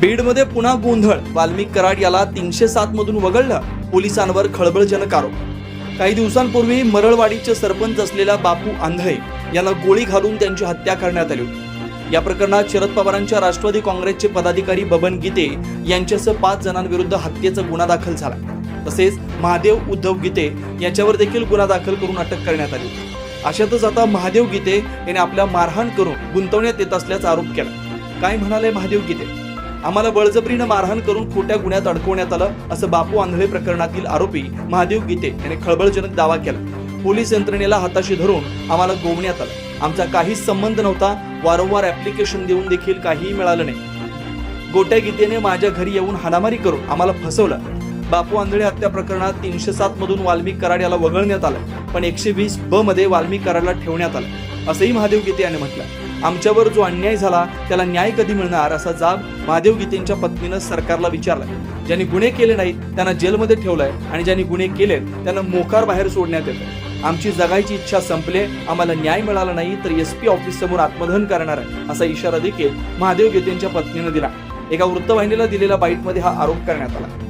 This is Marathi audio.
बीडमध्ये पुन्हा गोंधळ. वाल्मिक कराड याला तीनशे सात मधून वगळलं. पोलिसांवर खळबळजनक आरोप. काही दिवसांपूर्वी मरळवाडीचे सरपंच असलेला बापू आंधळे यांना गोळी घालून त्यांची हत्या करण्यात आली या प्रकरणात शरद पवारांच्या राष्ट्रवादी काँग्रेसचे पदाधिकारी बबन गीते यांच्यासह पाच जणांविरुद्ध हत्येचा गुन्हा दाखल झाला. तसेच महादेव उद्धव गीते यांच्यावर देखील गुन्हा दाखल करून अटक करण्यात आली अशातच आता महादेव गीते याने आपल्या मारहाण करून गुंतवण्यात येत असल्याचा आरोप केला. काय म्हणाले महादेव गीते? आम्हाला बळजबरीनं मारहाण करून खोट्या गुन्ह्यात अडकवण्यात आलं असं बापू आंधळे प्रकरणातील आरोपी महादेव गीते याने खळबळजनक दावा केला. पोलीस यंत्रणेला हाताशी धरून आम्हाला गोवण्यात आलं. आमचा काहीच संबंध नव्हता वारंवार ऍप्लिकेशन देऊन देखील काहीही मिळालं नाही. गोट्या गीतेने माझ्या घरी येऊन हाणामारी करून आम्हाला फसवलं. बापू आंधळे हत्या प्रकरणात तीनशे सात मधून वाल्मिक कराड याला वगळण्यात आलं पण एकशे वीस ब मध्ये वाल्मिक कराडला ठेवण्यात आलं. असंही महादेव गीते याने म्हटलं. आमच्यावर जो अन्याय झाला त्याला न्याय कधी मिळणार असा जाब महादेव गीतेंच्या पत्नीनं सरकारला विचारलाय. ज्यांनी गुन्हे केले नाहीत त्यांना जेलमध्ये ठेवलंय आणि ज्यांनी गुन्हे केलेत त्यांना मोकार बाहेर सोडण्यात येत आमची जगायची इच्छा संपले आम्हाला न्याय मिळाला नाही तर एस पी ऑफिस समोर आत्मदहन करणार आहे असा इशारा देखील महादेव गीतेंच्या पत्नीनं दिला. एका वृत्तवाहिनीला दिलेल्या बाईटमध्ये हा आरोप करण्यात आला.